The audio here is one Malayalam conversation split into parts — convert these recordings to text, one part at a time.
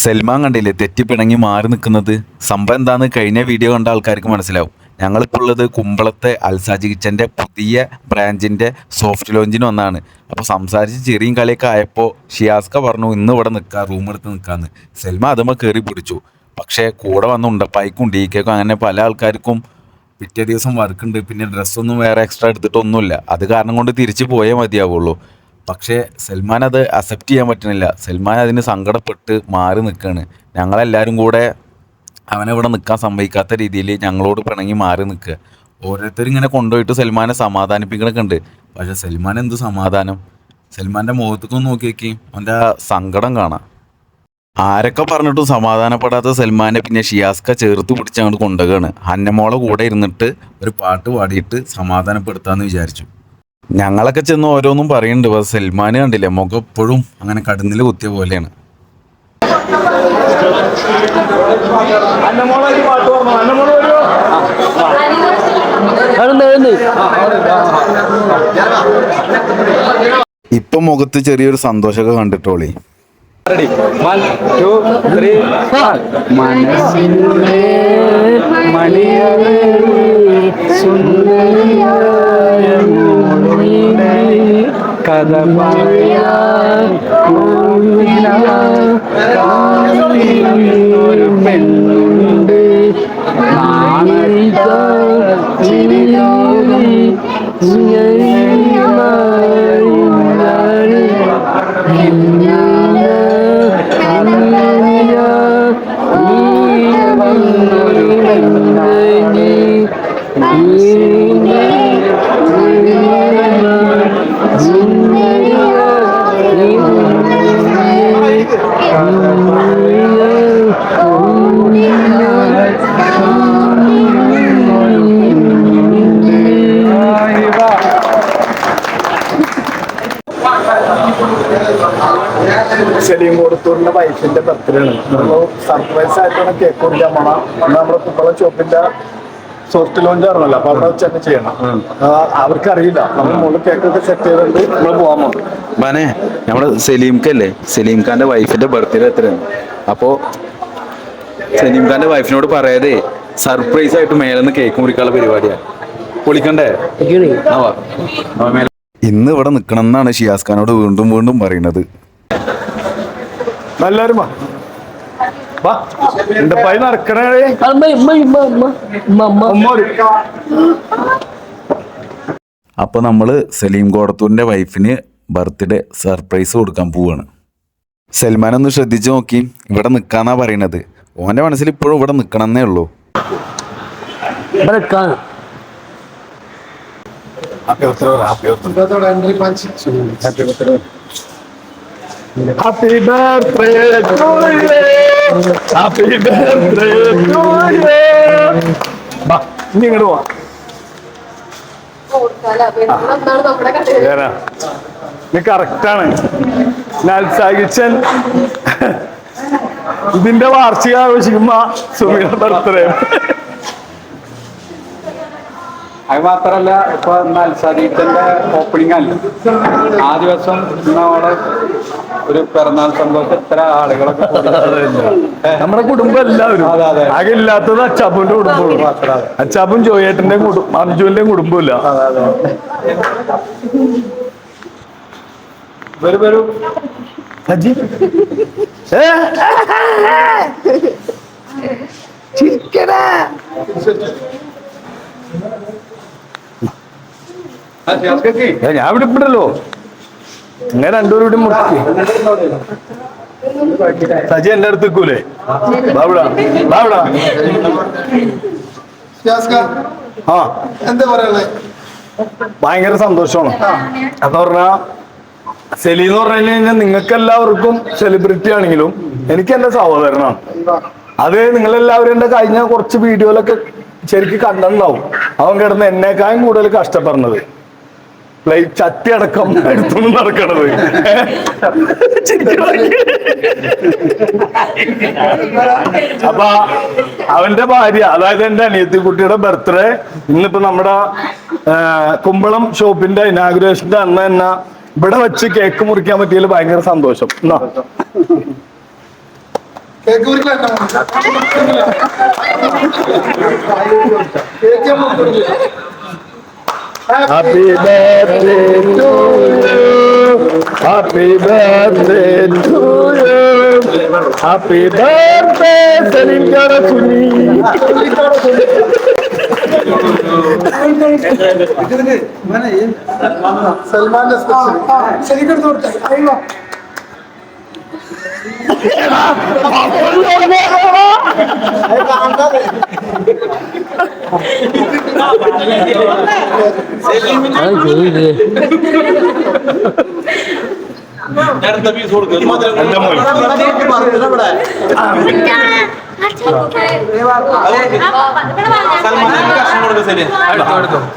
സൽമാൻ കണ്ടില്ലേ? തെറ്റിപ്പിണങ്ങി മാറി നിൽക്കുന്നത്. സംഭവം എന്താന്ന് കഴിഞ്ഞ വീഡിയോ കണ്ട ആൾക്കാർക്ക് മനസ്സിലാവും. ഞങ്ങളിപ്പോൾ ഉള്ളത് കുമ്പളത്തെ അൽസാജി കിച്ചന്റെ പുതിയ ബ്രാഞ്ചിന്റെ സോഫ്റ്റ് ലോഞ്ചിന് ഒന്നാണ് അപ്പോൾ സംസാരിച്ച് ചെറിയും കളിയൊക്കെ ആയപ്പോൾ ഷിയാസ്ക പറഞ്ഞു ഇന്ന് ഇവിടെ നിൽക്കാം റൂം എടുത്ത് നിൽക്കാമെന്ന് സൽമ അതുമ്പോൾ കയറി പിടിച്ചു. പക്ഷേ കൂടെ വന്ന് ഉണ്ടപ്പായിക്കും ഡി കേക്കും അങ്ങനെ പല ആൾക്കാർക്കും പിറ്റേ ദിവസം വർക്കുണ്ട് പിന്നെ ഡ്രസ്സൊന്നും വേറെ എക്സ്ട്രാ എടുത്തിട്ടൊന്നുമില്ല. അത് കാരണം കൊണ്ട് തിരിച്ചു പോയേ മതിയാവുള്ളൂ. പക്ഷേ സൽമാൻ അത് അക്സെപ്റ്റ് ചെയ്യാൻ പറ്റുന്നില്ല സൽമാൻ അതിന് സങ്കടപ്പെട്ട് മാറി നിൽക്കുകയാണ് ഞങ്ങളെല്ലാവരും കൂടെ അവനെ അവനവിടെ നിൽക്കാൻ സമ്മതിക്കാത്ത രീതിയിൽ ഞങ്ങളോട് പിണങ്ങി മാറി നിൽക്കുക ഓരോരുത്തരും ഇങ്ങനെ കൊണ്ടുപോയിട്ട് സൽമാനെ സമാധാനിപ്പിക്കണൊക്കെ ഉണ്ട്. പക്ഷെ സൽമാൻ എന്ത് സമാധാനം? സൽമാന്റെ മുഖത്തേക്കൊന്ന് നോക്കി നോക്കി അവന്റെ സങ്കടം കാണാം. ആരൊക്കെ പറഞ്ഞിട്ടും സമാധാനപ്പെടാത്ത സൽമാനെ പിന്നെ ഷിയാസ്ക ചേർത്ത് പിടിച്ച് അങ്ങോട്ട് ഹന്നമോളെ കൂടെ ഇരുന്നിട്ട് ഒരു പാട്ട് പാടിയിട്ട് സമാധാനപ്പെടുത്താമെന്ന് വിചാരിച്ചു. ഞങ്ങളൊക്കെ ചെന്ന് ഓരോന്നും പറയുന്നുണ്ട് പക്ഷെ സൽമാൻ കണ്ടില്ലേ? മുഖം എപ്പോഴും അങ്ങനെ കടന്നിൽ കുത്തിയ പോലെയാണ്. ഇപ്പൊ മുഖത്ത് ചെറിയൊരു സന്തോഷമൊക്കെ കണ്ടിട്ടോളി. മനസ്സിലെ മണിയറേ സുന്ദരിയായ கதமாயா கூவினா വൈഫിന്റെ ബർത്ത്ഡേ ആണ്. നമ്മൾ സർപ്രൈസ് ആയിട്ടാണ് കേക്ക് കുടിക്കാൻ പോണ. നമ്മുടെ കുമ്പളം ചോപ്പിന്റെ സോഫ്റ്റ് ലോഞ്ച് ആണല്ലോ അപ്പൊ അവിടെ വെച്ച് ചെയ്യണം. അവർക്ക് അറിയില്ല നമ്മൾ മുകളിൽ കേക്കൊക്കെ സെറ്റ് ചെയ്തിട്ട് നമ്മൾ പോകാൻ പോകും ബാനെ നമ്മുടെ സലീംഖല്ലേ സലീം ഖാന്റെ വൈഫിന്റെ ബർത്ത്ഡേ എത്രയാണ് അപ്പോ സലീം ഖാന്റെ വൈഫിനോട് പറയാതെ സർപ്രൈസ് ആയിട്ട് മേലെന്ന് കേക്ക് മുറിക്കാനുള്ള പരിപാടിയാണ് പൊളിക്കണ്ടേ. ഇന്ന് ഇവിടെ നിൽക്കണം എന്നാണ് ഷിയാസ് ഖാനോട് വീണ്ടും വീണ്ടും പറയുന്നത്. എല്ലാരും വാ വാ എന്റെ പൈ നടക്കണേ? അപ്പൊ നമ്മൾ സലീം കോടത്തൂരിന്റെ വൈഫിന് ബർത്ത്ഡേ സർപ്രൈസ് കൊടുക്കാൻ പോവാണ്. സൽമാൻ ഒന്ന് ശ്രദ്ധിച്ചു നോക്കി. ഇവിടെ നിൽക്കാന്നാ പറയണത്. ഓന്റെ മനസ്സിൽ ഇപ്പോഴും ഇവിടെ നിൽക്കണമെന്നേ ഉള്ളൂ. Happy birthday to you happy birthday to you. വാ ഇനി ഇങ്ങോട്ട് പോവാ. ഇത് കറക്റ്റാണ് നൽസാഗിച്ചൻ ഇതിന്റെ വാർഷിക ആഘോഷിക്കുമ്പോ സുമിയുടെ ബർത്ത്ഡേ അത് മാത്രല്ല ഇപ്പൊ നൽസാദീപത്തിന്റെ ഓപ്പണിംഗ് അല്ല? ആ ദിവസം നമ്മുടെ ഒരു പിറന്നാൾ സന്തോഷം ഇത്ര ആളുകളൊക്കെ നമ്മുടെ കുടുംബം എല്ലാവരും. ആകെ ഇല്ലാത്തത് അച്ചാപ്പൂന്റെ കുടുംബമുള്ളൂ അതെ. അച്ചാപ്പും ജോയേട്ടന്റെ കുടുംബം അഞ്ജുവിന്റെ കുടുംബമില്ല. വരൂ സജി ഞാൻ ഇവിടെ ഇപ്പിടല്ലോ ഇങ്ങനെ രണ്ടുപേരും കൂടി മുറുക്കി. സജി എന്റെ അടുത്ത് നിൽക്കൂലേ? ബാബുടാ ബാബുടാ ആ. എന്താ പറയാനുള്ളത് ഭയങ്കര സന്തോഷമാണ്. എന്ന് പറഞ്ഞാ സെലി എന്ന് പറഞ്ഞു കഴിഞ്ഞാൽ നിങ്ങൾക്ക് എല്ലാവർക്കും സെലിബ്രിറ്റി ആണെങ്കിലും എനിക്ക് എന്റെ സഹോദരനാണ്. അത് നിങ്ങളെല്ലാവരും എന്റെ കഴിഞ്ഞ കുറച്ച് വീഡിയോയിലൊക്കെ ശരിക്കും കണ്ടിട്ടുണ്ടാവും. അവൻ കിടന്ന് എന്നെക്കാളും കൂടുതൽ കഷ്ടപ്പെടുന്നത്. പ്ലേറ്റ് ചട്ടി അടക്കം എടുത്തൊന്നും നടക്കണത്. അപ്പൊ അവന്റെ ഭാര്യ അതായത് എന്റെ അനിയത്തി കുട്ടിയുടെ ബർത്ത്ഡേ ഇന്നിപ്പോ നമ്മുടെ കുമ്പളം ഷോപ്പിന്റെ ഇനാഗുറേഷന്റെ അന്ന് തന്നെ ഇവിടെ- വെച്ച് കേക്ക് മുറിക്കാൻ പറ്റിയതിൽ ഭയങ്കര സന്തോഷം. എന്നാ. Happy birthday to you. Happy birthday to you. Happy birthday, Salim Karasuni.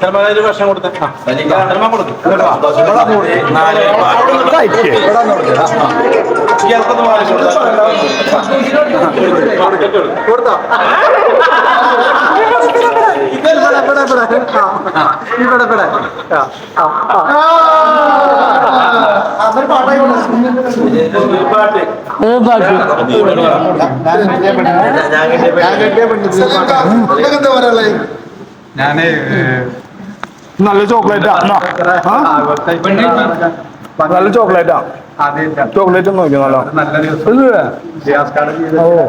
സൽമാന്റെ സ്പെഷ്യൽ ശരിക്കെടുത്ത് കൊടുത്തേ. സൽമാൻ എന്റെ മോൻ ഞാൻ നല്ല ചോക്ലേറ്റ്. ആ? നല്ല ചോക്ലേറ്റാ? ചോക്ലേറ്റ് നോക്കി നല്ല. ഓ.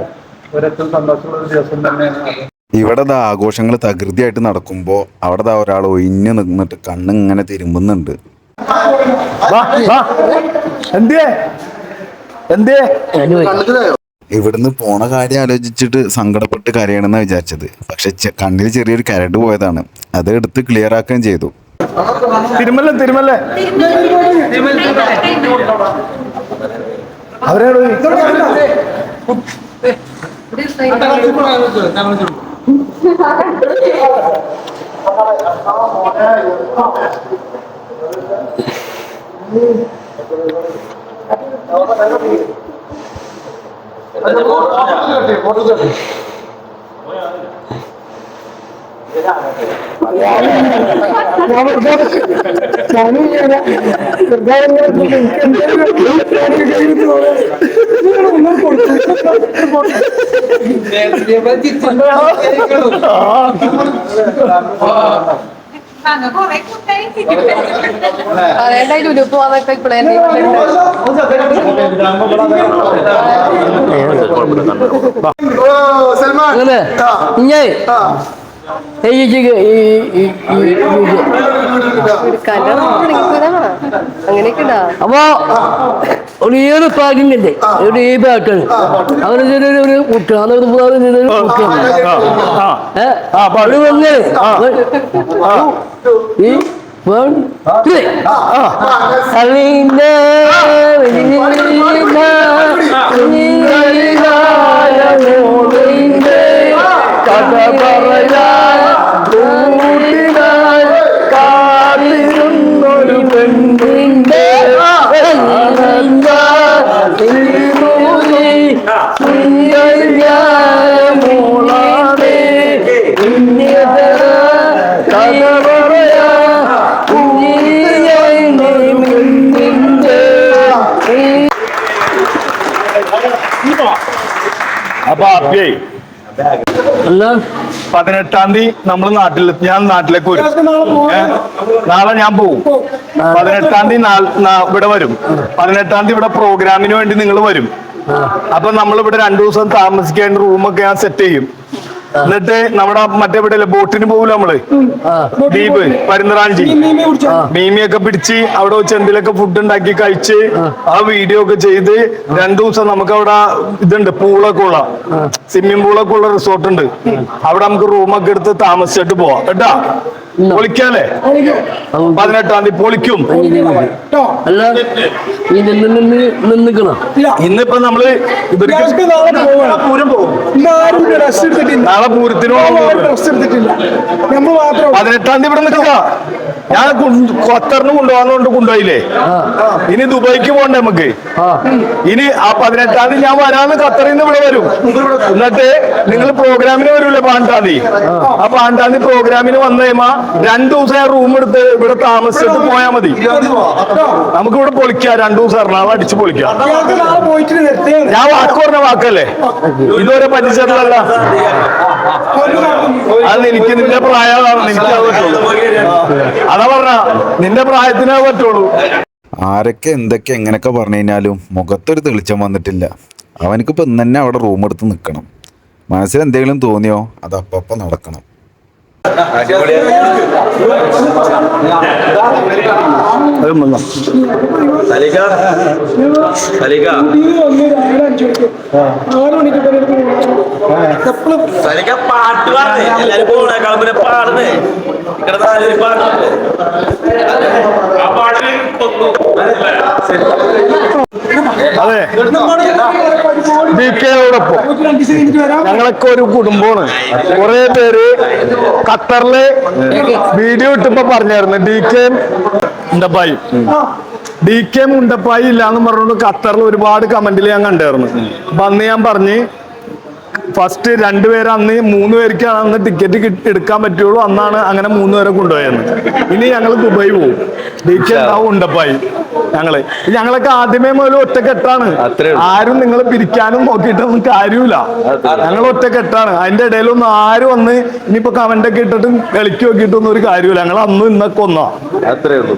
ഒരേറ്റവും സന്തോഷമുള്ള ഒരു ദിവസം തന്നെയാണ്. ഇവിടെ ദാ ആഘോഷങ്ങൾ തകൃതിയായിട്ട് നടക്കുമ്പോൾ അവിടെ ദാ ഒരാൾ ഒഴിഞ്ഞു നിന്നിട്ട് കണ്ണിങ്ങനെ തിരുമ്പുന്നുണ്ട്. ഇവിടുന്ന് പോണ കാര്യം ആലോചിച്ചിട്ട് സങ്കടപ്പെട്ട് കരയണമെന്നാണ് വിചാരിച്ചത്. പക്ഷെ കണ്ണിൽ ചെറിയൊരു കരട് പോയതാണ്. അത് എടുത്ത് ക്ലിയർ ആക്കുകയും ചെയ്തു. തിരുമല്ലേ തിരുമല്ലേ അവരാണ് അതേണ്ടായി ലുലു പോവാന്നൊക്കെ ഇപ്പളേ സൽമാൻ. അങ്ങനെ ഇഞ്ഞേ ഈ ഈ ഈ ഈ അങ്ങനെയൊക്കെ ഉണ്ടാ അപ്പൊ ഒരു ഏഴ് ഒരു ഈ പാക്കാണ് അവന് ചെറിയൊരു ഒരു കുട്ടിയാണ് ഒരു കുട്ടിയാണ് ആ ഏ ആ, പാട്. ഒരു വന്ന് ആ ഈ one, three. അറിയില്ല, അറിയില്ല, അറിയില്ല, പതിനെട്ടാം തീയതി നമ്മൾ നാട്ടിൽ ഞാൻ നാട്ടിലേക്ക് വരും? നാളെ ഞാൻ പോവും. പതിനെട്ടാം തീയതി നാല് ഇവിടെ വരും. പതിനെട്ടാം തീയതി ഇവിടെ പ്രോഗ്രാമിന് വേണ്ടി നിങ്ങൾ വരും. അപ്പൊ നമ്മളിവിടെ രണ്ടു ദിവസം താമസിക്കാൻ റൂമൊക്കെ ഞാൻ സെറ്റ് ചെയ്യും. എന്നിട്ട് നമ്മുടെ മറ്റേവിടെ ബോട്ടിന് പോകൂല നമ്മൾ? ദ്വീപ് പരുന്നറാഞ്ചി മീമിയൊക്കെ പിടിച്ച് അവിടെ വെച്ച് എന്തെങ്കിലുമൊക്കെ ഫുഡ് ഉണ്ടാക്കി കഴിച്ച് ആ. വീഡിയോ ഒക്കെ ചെയ്ത് രണ്ടു ദിവസം നമുക്ക് അവിടെ ഇതുണ്ട് പൂളൊക്കെ ഉള്ള. സ്വിമ്മിംഗ് പൂളൊക്കെ ഉള്ള റിസോർട്ട് ഉണ്ട്. അവിടെ നമുക്ക് റൂമൊക്കെ എടുത്ത് താമസിച്ചിട്ട് പോവാം. കേട്ടാ? പൊളിക്കാല്ലേ? പതിനെട്ടാം തീയതി പൊളിക്കും. അല്ല ഇന്നിപ്പോ നമ്മൾ ഇവർക്ക് പൂരം പോകും. നാളെ പൂരത്തിന് ഡ്രസ് എടുത്തിട്ടില്ല നമ്മൾ മാത്രം പതിനെട്ടാം തീയതി ഇവിടെ നിൽക്കുക. ഞാൻ ഖത്തറിന് കൊണ്ടുപോകാന്നുകൊണ്ട് കൊണ്ടുപോയില്ലേ ഇനി ദുബൈക്ക് പോകണ്ടേ നമുക്ക്? ഇനി ആ പതിനെട്ടാം തീയതി ഞാൻ വരാന്ന് ഖത്തറിൽ നിന്ന് ഇവിടെ വരും. എന്നിട്ട് നിങ്ങൾ പ്രോഗ്രാമിന് വരൂലേ പതിനെട്ടാം തീയതി? ആ. പതിനെട്ടാം തീയതി പ്രോഗ്രാമിന് വന്നു കഴിയുമ്പോ രണ്ടു ദിവസം ഞാൻ റൂം എടുത്ത് ഇവിടെ താമസിച്ചിട്ട് പോയാ മതി. നമുക്ക് ഇവിടെ പൊളിക്കാം രണ്ടു ദിവസം എറണാകുളം അടിച്ച് പൊളിക്കാം. ഞാൻ വാക്ക് പറഞ്ഞ വാക്കല്ലേ? ഇതുവരെ പറ്റിച്ചിട്ടില്ലല്ല. അത് എനിക്ക് നിന്റെ പ്രായമാണ് എനിക്ക് അത് പറഞ്ഞ നിന്റെ പ്രായത്തിനേ പറ്റുള്ളൂ. ആരൊക്കെ എന്തൊക്കെ എങ്ങനെയൊക്കെ പറഞ്ഞു കഴിഞ്ഞാലും മുഖത്തൊരു തെളിച്ചം വന്നിട്ടില്ല. അവനക്കിപ്പോൾ ഇന്ന് തന്നെ അവിടെ റൂം എടുത്ത് നിൽക്കണം മനസ്സിൽ എന്തെങ്കിലും തോന്നിയോ? അത് അപ്പം നടക്കണം. അത് വന്നോ. ആറ് മണിക്ക് എപ്പോഴും പാട്ട് പാടുന്നേ. എല്ലാരും പോണേക്കാളും പിന്നെ പാടുന്നേ. ഞങ്ങളൊക്കെ ഒരു കുടുംബമാണ്. കുറെ പേര് ഖത്തറിൽ വീഡിയോ ഇട്ടപ്പോ പറഞ്ഞായിരുന്നു ഡി കെ ഉണ്ടപ്പായി ഡി കെ മുണ്ടപ്പായി ഇല്ലാന്ന് പറഞ്ഞുകൊണ്ട് ഖത്തറിൽ ഒരുപാട് കമന്റിൽ ഞാൻ കണ്ടായിരുന്നു അപ്പൊ അന്ന് ഞാൻ പറഞ്ഞ് ഫസ്റ്റ് രണ്ടുപേര് അന്ന് മൂന്ന് പേർക്കാണ് അന്ന് ടിക്കറ്റ് എടുക്കാൻ പറ്റുള്ളൂ. അന്നാണ് അങ്ങനെ മൂന്ന് പേരെ കൊണ്ടുപോയത്. ഇനി ഞങ്ങൾ ദുബായി പോകും ഡി കെ ഉണ്ടാവും ഉണ്ടപ്പായി? ഞങ്ങൾ. ഞങ്ങളൊക്കെ ആദ്യമേ മുതൽ ഒറ്റക്കെട്ടാണ്. ആരും നിങ്ങൾ പിരിക്കാനും നോക്കിയിട്ടൊന്നും കാര്യമില്ല. ഞങ്ങൾ ഒറ്റക്കെട്ടാണ്. അതിന്റെ ഇടയിലൊന്നും ആരും വന്ന് ഇനിയിപ്പോ കമന്റ് ഒക്കെ ഇട്ടിട്ടും കളിക്ക് നോക്കിയിട്ടൊന്നും ഒരു കാര്യമില്ല. ഞങ്ങൾ അന്നും ഇന്നൊക്കെ ഒന്നാ. അത്രേ ഉള്ളൂ.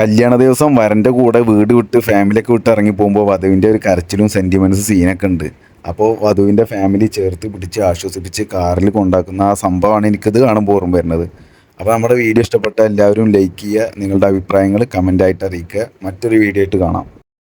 കല്യാണ ദിവസം വരന്റെ കൂടെ വീട് വിട്ട് ഫാമിലിയൊക്കെ വിട്ട് ഇറങ്ങി പോകുമ്പോൾ വധുവിന്റെ ഒരു കരച്ചിലും സെന്റിമെന്റ്സ് സീനൊക്കെ ഉണ്ട്. അപ്പോൾ വധുവിന്റെ ഫാമിലി ചേർത്ത് പിടിച്ച് ആശ്വസിപ്പിച്ച് കാറിൽ കൊണ്ടാക്കുന്ന ആ സംഭവമാണ് എനിക്കത് കാണുമ്പോൾ ഓർമ്മ വരുന്നത്. അപ്പോൾ നമ്മുടെ വീഡിയോ ഇഷ്ടപ്പെട്ട എല്ലാവരും ലൈക്ക് ചെയ്യുക നിങ്ങളുടെ അഭിപ്രായങ്ങൾ കമന്റായിട്ട് അറിയിക്കുക. മറ്റൊരു വീഡിയോ ആയിട്ട് കാണാം.